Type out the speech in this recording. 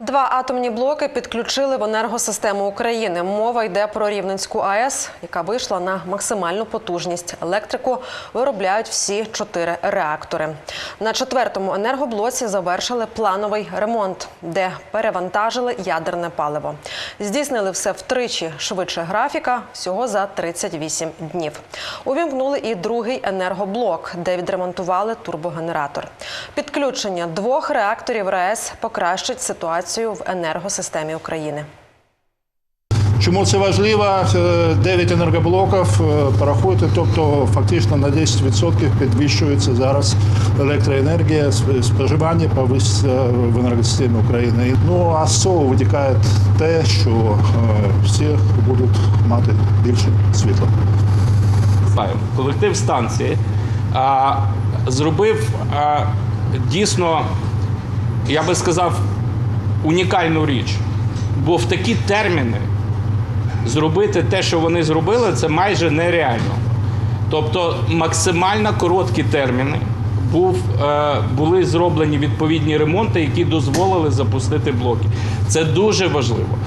Два атомні блоки підключили в енергосистему України. Мова йде про Рівненську АЕС, яка вийшла на максимальну потужність. Електрику виробляють всі чотири реактори. На четвертому енергоблоці завершили плановий ремонт, де перевантажили ядерне паливо. Здійснили все втричі швидше графіка, всього за 38 днів. Увімкнули і другий енергоблок, де відремонтували турбогенератор. Підключення двох реакторів РАЕС покращить ситуацію в енергосистемі України. Чому це важливо? Е, 9 енергоблоків е, тобто фактично на 10% підвищується зараз електроенергія, споживання повиситься в енергосистемі України. Ну а з цього витікає те, що е, всі будуть мати більше світла. знаю, колектив станції а, зробив а, дійсно, я би сказав, унікальну річ. Бо в такі терміни зробити те, що вони зробили, це майже нереально. Тобто максимально короткі терміни був, е, були зроблені відповідні ремонти, які дозволили запустити блоки. Це дуже важливо.